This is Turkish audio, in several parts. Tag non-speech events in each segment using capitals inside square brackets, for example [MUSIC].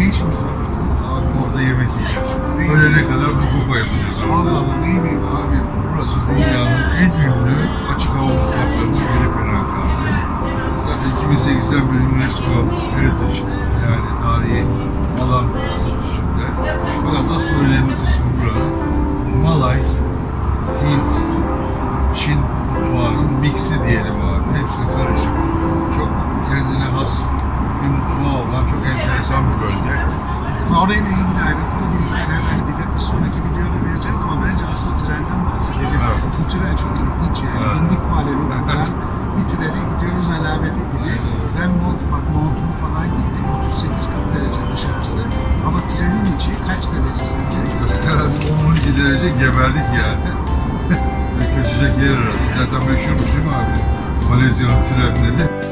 Ne işimiz var? Abi orada yemek yiyeceğiz. Ne Ölene kadar bu kupa yapacağız Allah. Allah ne var? Abi burası dünyanın en ünlü açık hava mutfaklarından biri Perak abi. Zaten 2008'den beri UNESCO Heritage yani tarihi alan statüsünde. Fakat asıl önemli kısmı buranın Malay, Hint, Çin mutfağının mixi diyelim abi. Hepsi karışık. Çok kendine has mutfağı olan çok enteresan bir bölge. Orayla ilgili ayrıntılı bilgiler hani bir bir sonraki videoda vereceğiz ama bence asıl trenden bahsedelim. Evet. Bu tren çok ilginç yani. Evet. İndik Lumpur'dan bir trene gidiyoruz alamete gibi. Ben mont, bak montumu falan giydim. 38-40 derece dışarısı. Ama trenin içi kaç derece sence? Herhalde 10-12 derece geberdik yani. [LAUGHS] Kaçacak yer aradık. Zaten meşhurmuş değil mi abi? Malezya'nın trenleri.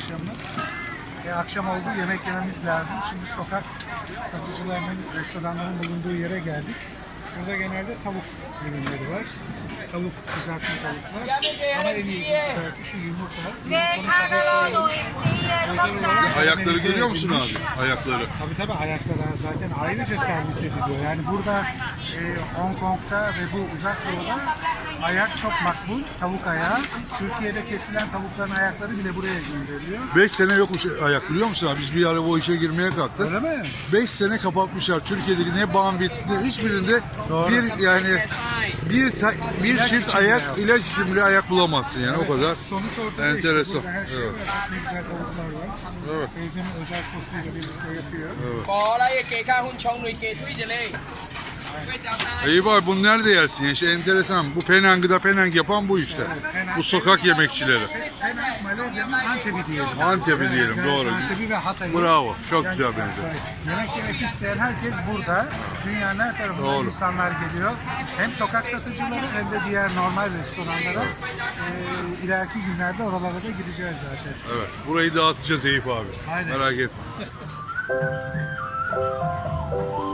akşamımız. E, akşam oldu yemek yememiz lazım. Şimdi sokak satıcılarının, restoranların bulunduğu yere geldik. Burada genelde tavuk ürünleri var. Tavuk, kızartma tavuklar. Ama en ilginç tarafı şu yumurta. Ayakları görüyor musun abi? Ayakları. Tabii tabii ayakları zaten ayrıca servis ediliyor. Yani burada e, Hong Kong'da ve bu uzak doğuda ayak çok makbul. Tavuk ayağı. Türkiye'de kesilen tavukların ayakları bile buraya gönderiliyor. 5 sene yokmuş ayak biliyor musun abi? Biz bir ara o işe girmeye kalktık. Öyle mi? 5 sene kapatmışlar Türkiye'deki ne Bambit ne hiçbirinde Doğru. bir yani bir ta- bir İlaç çift ayak bile ilaç için bile ayak bulamazsın yani o kadar. Sonuç ortada Enteresan. işte. Her şey Evet. var. Ne güzel tavuklar var. Evet. Teyzemin özel sosuyla birlikte yapıyor. Có bak bunu nerede yersin ya? İşte enteresan. Bu Penang'da Penang yapan bu işte. Bu sokak yemekçileri. Penang, Malezya'nın Antep'i diyelim. Antep'i diyelim, doğru. Antep'i ve Hatay'ı. Bravo, çok güzel benziyor. Yemek yemek isteyen herkes burada. Dünyanın her tarafından Doğru. insanlar geliyor. Hem sokak satıcıları hem de diğer normal restoranlara. Ee, ileriki günlerde oralara da gireceğiz zaten. Evet. Burayı dağıtacağız Eyüp abi. Aynen. Merak etme. [LAUGHS]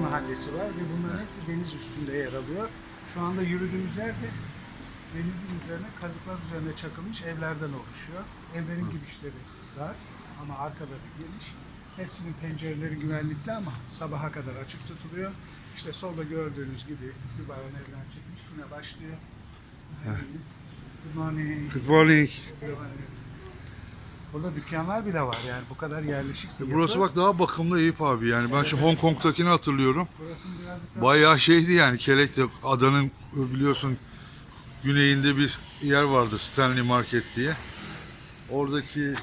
mahallesi var ve bunların hepsi deniz üstünde yer alıyor. Şu anda yürüdüğümüz yerde denizin üzerine kazıklar üzerine çakılmış evlerden oluşuyor. Evlerin girişleri dar ama arkaları geniş. Hepsinin pencereleri güvenlikli ama sabaha kadar açık tutuluyor. İşte solda gördüğünüz gibi bir bayan evden çıkmış yine başlıyor. Good morning. Good morning. Burada dükkanlar bile var yani bu kadar yerleşik bir Burası yapı. bak daha bakımlı Eyüp abi yani. Ben şu Hong Kong'takini hatırlıyorum. Burasının birazcık daha Bayağı şeydi yani Kelek'te adanın biliyorsun güneyinde bir yer vardı Stanley Market diye. Oradaki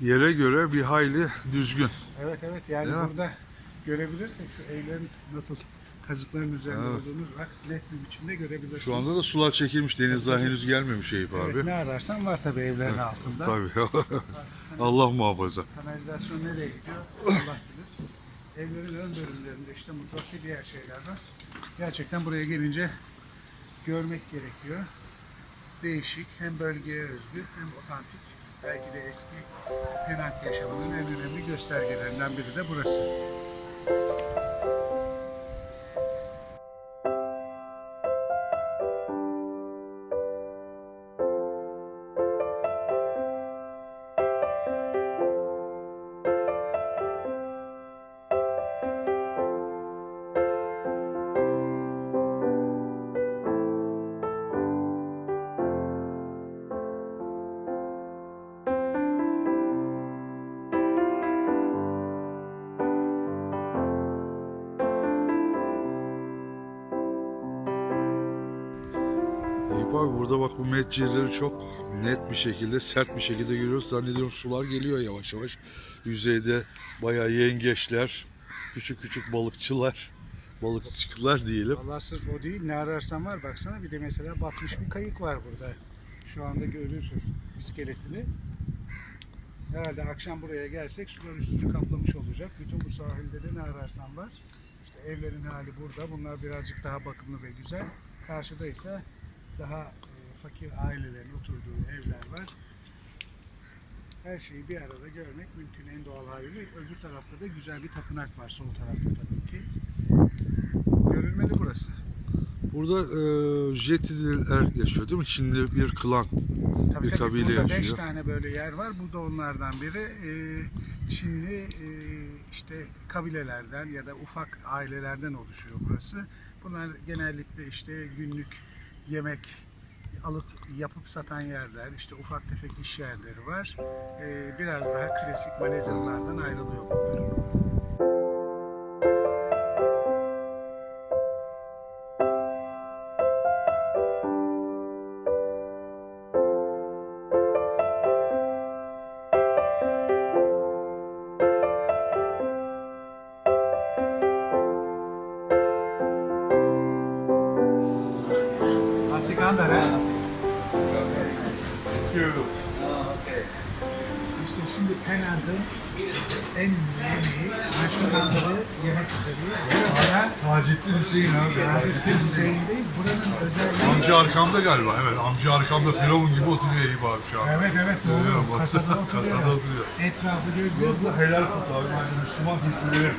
yere göre bir hayli düzgün. Evet evet yani mi? burada görebilirsek şu evlerin nasıl kazıkların üzerinde Evet. olduğunu net bir biçimde görebilirsiniz. Şu anda da sular çekilmiş. Deniz daha henüz gelmemiş Eyüp evet, abi. ne ararsan var tabii evlerin altında. Tabii. [LAUGHS] Allah muhafaza. Kanalizasyon nereye gidiyor Allah bilir. Evlerin ön bölümlerinde işte mutfak ve diğer şeyler var. Gerçekten buraya gelince görmek gerekiyor. Değişik, hem bölgeye özgü hem otantik. Belki de eski Penang yaşamının en önemli göstergelerinden biri de burası. Abi burada bak bu metcezleri çok net bir şekilde, sert bir şekilde görüyoruz. Zannediyorum sular geliyor yavaş yavaş. Yüzeyde bayağı yengeçler, küçük küçük balıkçılar, balıkçıklar diyelim. Allah sırf o değil ne ararsan var baksana bir de mesela batmış bir kayık var burada. Şu anda görüyorsunuz iskeletini. Herhalde akşam buraya gelsek sular üstünü kaplamış olacak. Bütün bu sahilde de ne ararsan var. İşte evlerin hali burada. Bunlar birazcık daha bakımlı ve güzel. Karşıda ise daha e, fakir ailelerin oturduğu evler var. Her şeyi bir arada görmek mümkün en doğal haliyle. Öbür tarafta da güzel bir tapınak var sol tarafta tabii ki. Görülmeli burası. Burada e, Jetililer yaşıyor değil mi? Çinli bir klan. Tabii Bir tabii kabile burada beş yaşıyor. tane böyle yer var. Bu da onlardan biri. Ee, Çinli e, işte kabilelerden ya da ufak ailelerden oluşuyor burası. Bunlar genellikle işte günlük yemek alıp yapıp satan yerler, işte ufak tefek iş yerleri var. Ee, biraz daha klasik Malezyalılardan ayrılıyor bunlar. Penang'ın en yemeği Asikandar'ı yemek. Burası da Taceddin Hüseyin abi. Taceddin düzeyindeyiz. Buranın özelliği... Amca arkamda galiba. Evet amca arkamda Firavun gibi oturuyor Eyüp abi şu an. Evet evet Görüyor doğru. musun? Kasada [LAUGHS] oturuyor. Kasada oturuyor. Etrafı gözlüyor. Burası helal kut abi. Yani Müslüman kültürleri.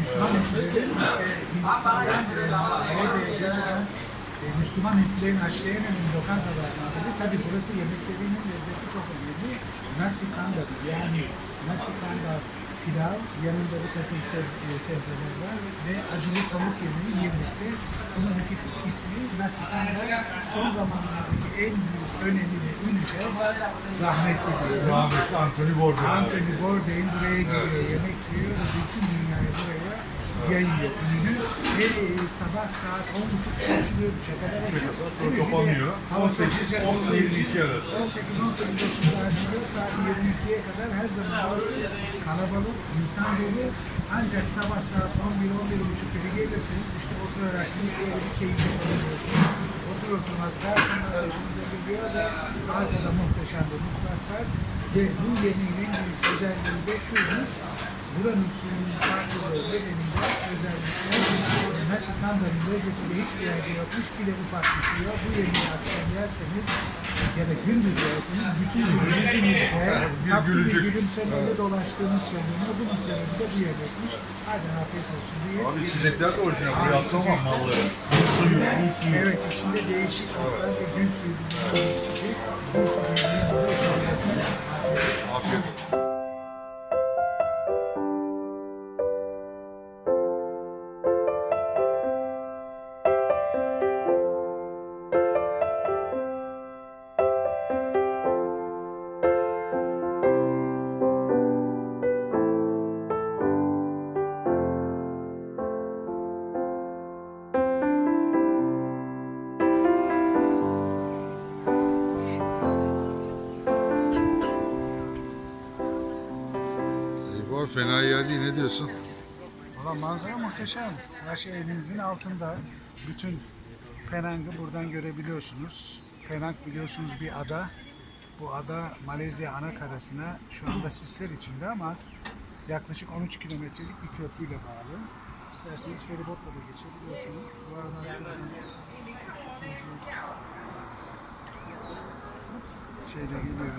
Müslüman Hintlilerin işte Hindistan'dan Malezya'ya göç eden e, Müslüman açtığı en önemli lokantalardan biri. Tabi burası yemeklerinin lezzeti çok önemli. Nasi kandar yani nasi kandar pilav, yanında bir takım sebze, e, sebzeler var ve acılı tavuk yemeği birlikte. Bunun ikisi ismi nasi kandar. Son zamanlardaki en büyük önemi ve ünlü de rahmetli diyor. Rahmetli Anthony Bourdain. Anthony Bourdain buraya geliyor, yemek yiyor bütün yayıyor ününü. Ve e, sabah saat 10.30'da açılıyor, 3'e kadar açık. sonra kapanıyor. Hava 18, sıcak 10, olduğu için 22 arası. 18-18.30'da açılıyor, saat 22'ye kadar her zaman burası kalabalık, insan dolu. Ancak sabah saat 11-11.30 gibi gelirseniz işte oturarak bir bir keyif yapabiliyorsunuz. Otur oturmaz karşında başınıza geliyor ve arkada muhteşem bir mutfak var. Ve bu yemeğin en büyük özelliği de şuymuş. Buranın suyunun farklılığı nedeniyle özellikle nasıl kandarın lezzetiyle hiçbir yerde yokmuş bile ufak düşüyor. Bu yemeği akşam yerseniz ya da gündüz yerseniz bütün yüzünüzde tatlı bir gülümsemeyle dolaştığını söyleniyor. Bunun sebebi de bu yemekmiş. Hadi afiyet olsun diye. Abi içecekler de orijinal. Bu yaptı ama malları. Evet, içinde değişik otlar ve suyu içecek. Bu içeceğin adı çorbası. Afiyet olsun. Fena yer değil ne diyorsun? Valla manzara muhteşem. Her şey elinizin altında. Bütün Penang'ı buradan görebiliyorsunuz. Penang biliyorsunuz bir ada. Bu ada Malezya ana karasına şu anda sisler içinde ama yaklaşık 13 kilometrelik bir köprüyle bağlı. İsterseniz feribotla da geçebiliyorsunuz. Bu arada şuradan şeyle geliyor.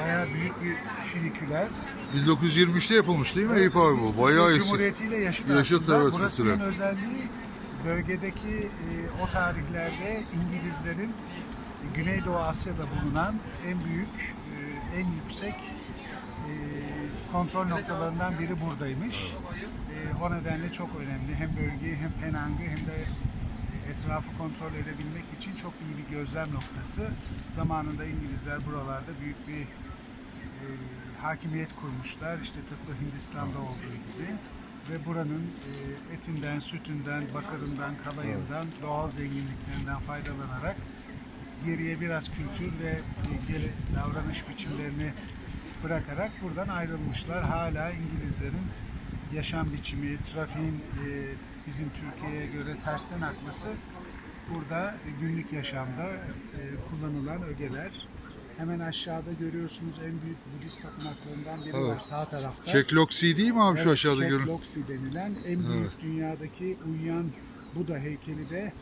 Bayağı büyük bir filiküler. 1923'te yapılmış değil mi Eyüp abi bu? Bayağı eski. Cumhuriyeti ile yaşıt, Yaşıt, aslında. evet, Burasının özelliği bölgedeki e, o tarihlerde İngilizlerin Güneydoğu Asya'da bulunan en büyük, e, en yüksek e, kontrol noktalarından biri buradaymış. E, o nedenle çok önemli. Hem bölgeyi hem Penang'ı hem de etrafı kontrol edebilmek için çok iyi bir gözlem noktası. Zamanında İngilizler buralarda büyük bir hakimiyet kurmuşlar. İşte tıpkı Hindistan'da olduğu gibi. Ve buranın e, etinden, sütünden, bakırından, kalayından, doğal zenginliklerinden faydalanarak geriye biraz kültür ve e, geri davranış biçimlerini bırakarak buradan ayrılmışlar. Hala İngilizlerin yaşam biçimi, trafiğin e, bizim Türkiye'ye göre tersten akması burada günlük yaşamda e, kullanılan ögeler. Hemen aşağıda görüyorsunuz en büyük Budist tapınaklarından biri var Evet. sağ tarafta. Kekloksi değil mi abi şu aşağıda görün? Shekloksi denilen en büyük dünyadaki uyuyan Buda heykeli de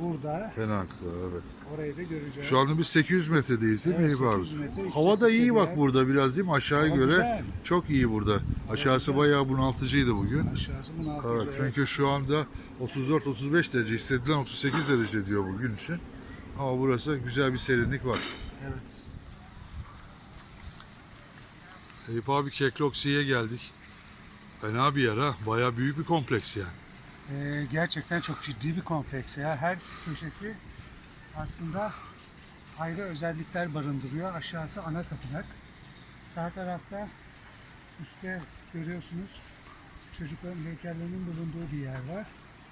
burada. Penang'da evet. Orayı da göreceğiz. Şu anda biz 800 metredeyiz değil mi Evet, Eyüp abi? 800 metre Hava da iyi bak burada biraz değil mi? Aşağıya Hava göre güzel. çok iyi burada. Aşağısı bayağı bunaltıcıydı bugün. Aşağısı bunun altı. Evet çünkü şu anda 34-35 derece istedilen 38 derece diyor bugün için. Ama burası güzel bir serinlik var. Evet. Eyüp abi Kekloksi'ye geldik. Fena bir yer ha. Bayağı büyük bir kompleks yani. Ee, gerçekten çok ciddi bir kompleks ya. Her köşesi aslında ayrı özellikler barındırıyor. Aşağısı ana tapınak. Sağ tarafta üstte görüyorsunuz çocukların heykellerinin bulunduğu bir yer var.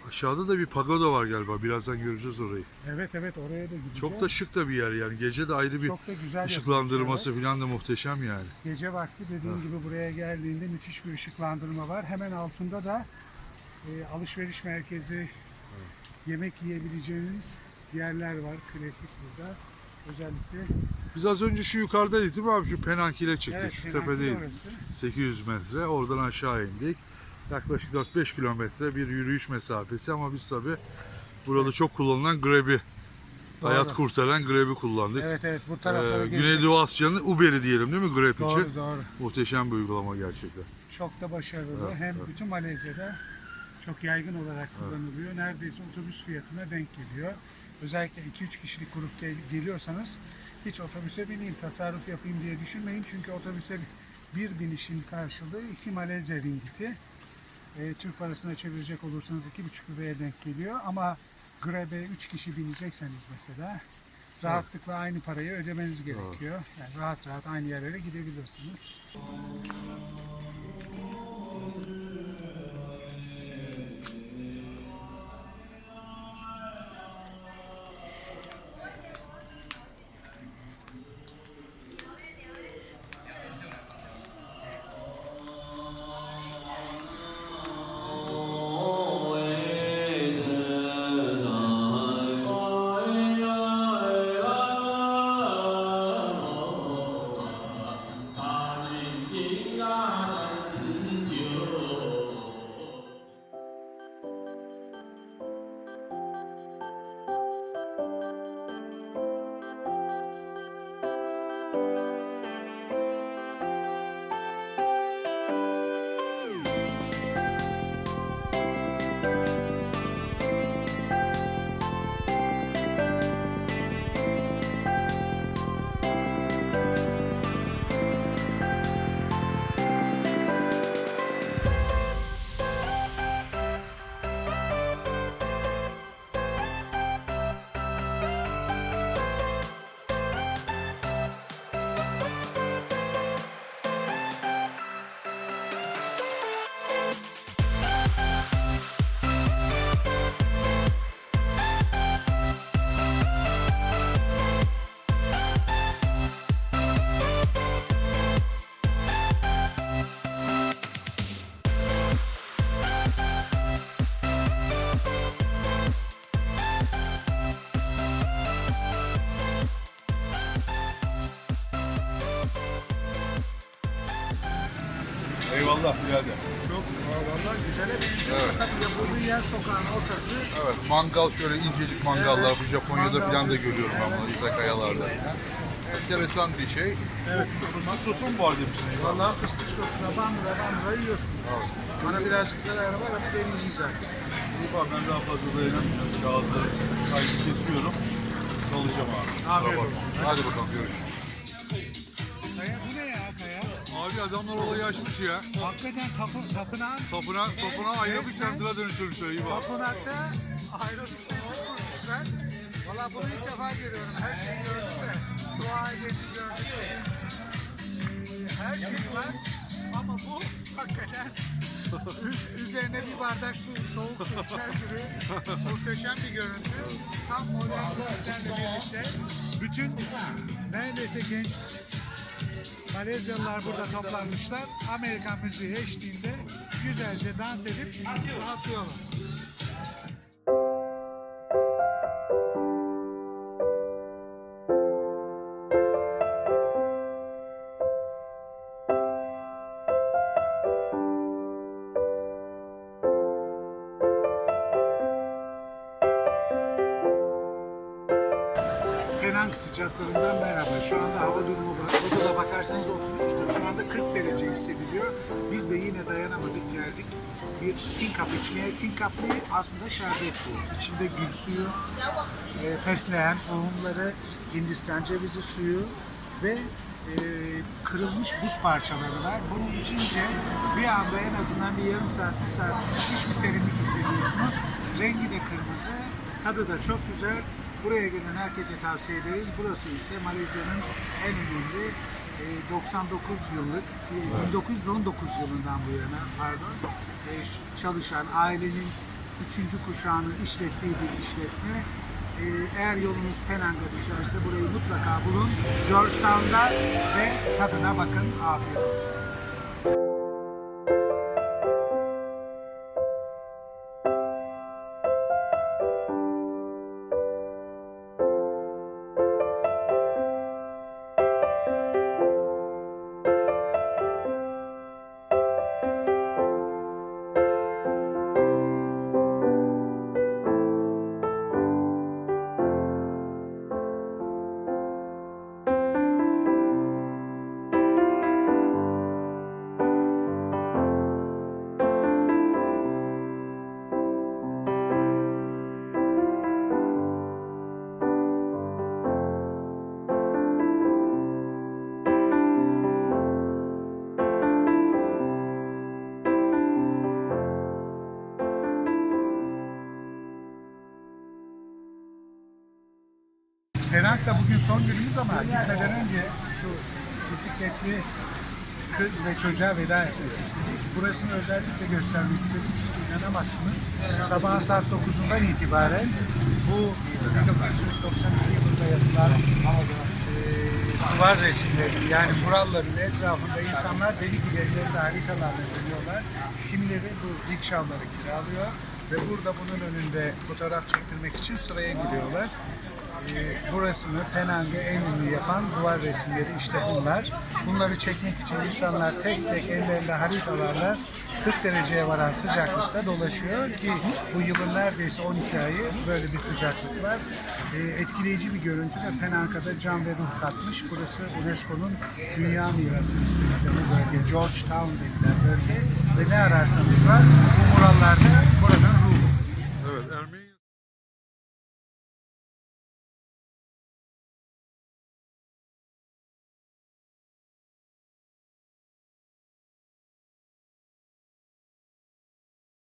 Aşağıda da bir pagoda var galiba. Birazdan göreceğiz orayı. Evet evet oraya da gideceğiz. Çok da şık da bir yer yani. Gece de ayrı bir Çok da güzel ışıklandırması yapılmış, falan da muhteşem yani. Gece vakti dediğim gibi buraya geldiğinde müthiş bir ışıklandırma var. Hemen altında da e, alışveriş merkezi, yemek yiyebileceğiniz yerler var. Klasik burada. Özellikle Biz az önce şu yukarıdaydık değil mi abi? Şu Penang ile çıktık. evet, şu orası. 800 metre. Oradan aşağı indik. Yaklaşık 4-5 kilometre bir yürüyüş mesafesi ama biz tabi burada çok kullanılan Grab'i hayat Doğru. kurtaran Grab'i kullandık. Evet evet bu taraflara Ee. Güneydoğu Asya'nın Uber'i diyelim değil mi Grab için? Doğru doğru. Muhteşem bir uygulama gerçekten. Çok da başarılı. Hem bütün Malezya'da çok yaygın olarak kullanılıyor. Neredeyse otobüs fiyatına denk geliyor. Özellikle 2-3 kişilik grup gel- geliyorsanız hiç otobüse bineyim, tasarruf yapayım diye düşünmeyin. Çünkü otobüse bir binişin karşılığı 2 Malezya ringgiti. E, Türk parasına çevirecek olursanız 2,5 liraya denk geliyor. Ama Grab'e 3 kişi binecekseniz mesela rahatlıkla aynı parayı ödemeniz gerekiyor. Yani rahat rahat aynı yerlere gidebilirsiniz. Eyvallah birader. Çok valla güzele benziyor. Evet. Tabii yapıldığı yer sokağın ortası. Evet, mangal şöyle incecik mangallar bu Japonya'da mangal falan da görüyorum ben bunu izakayalarda. Enteresan bir şey. Evet. Fıstık sosu mu var demişsin? Valla fıstık sosuna bandıra bandıra yiyorsun. Bana birazcık zararı var ama deneyeceğiz artık. İyi bak ben daha fazla dayanamayacağım. Kağıdı kaydı kesiyorum. Salacağım abi. Afiyet Kusura bakma. olsun. Hadi bakalım görüşürüz. Abi adamlar olayı açmış ya. Hakikaten tapı, tapınağın Tapına, tapına ayrı bir sentra dönüştürmüşler iyi bak. Tapınakta ayrılmışlar. Valla bunu ilk defa görüyorum. Her şeyi gördüm de. Dua edesi gördüm. Her şey var ama bu hakikaten üz- üzerine bir bardak su, soğuk su içer gibi muhteşem bir görüntü. Tam modern müziklerle birlikte bütün neredeyse genç Malezyalılar burada toplanmışlar. Amerikan müziği eşliğinde güzelce dans edip atıyorlar. Penang sıcaklarından merhaba. Şu anda hava durumu da bakarsanız 33'te. Şu anda 40 derece hissediliyor. Biz de yine dayanamadık geldik. Bir tin cup içmeye. Tin cup ne? Aslında şerbet bu. İçinde gül suyu, e, fesleğen tohumları, Hindistan cevizi suyu ve e, kırılmış buz parçaları var. Bunun içince bir anda en azından bir yarım saat, bir saat müthiş bir serinlik hissediyorsunuz. Rengi de kırmızı, tadı da çok güzel. Buraya gelen herkese tavsiye ederiz. Burası ise Malezya'nın en önemli e, 99 yıllık, e, 1919 yılından bu yana pardon, e, çalışan ailenin üçüncü kuşağının işlettiği bir işletme. Ee, eğer yolunuz Penang'a düşerse burayı mutlaka bulun. Georgetown'da ve tadına bakın. Afiyet olsun. Penang'da bugün son günümüz ama gitmeden önce şu bisikletli kız ve çocuğa veda etmek istedik. Burasını özellikle göstermek istedim çünkü inanamazsınız. Sabah saat 9'undan itibaren bu 1992 yılında yapılan e, duvar resimleri yani muralların etrafında insanlar deli gibi ellerinde haritalarla dönüyorlar. Kimileri bu rikşaları kiralıyor ve burada bunun önünde fotoğraf çektirmek için sıraya giriyorlar. Ee, burasını Penang'ı en ünlü yapan duvar resimleri işte bunlar. Bunları çekmek için insanlar tek tek ellerinde haritalarla 40 dereceye varan sıcaklıkta dolaşıyor ki bu yılın neredeyse 12 ayı böyle bir sıcaklık var. Ee, etkileyici bir görüntü ve Penang'a da can ve ruh katmış. Burası UNESCO'nun Dünya Mirası listesinde bu bölge. Georgetown denilen bölge ve ne ararsanız var bu murallarda.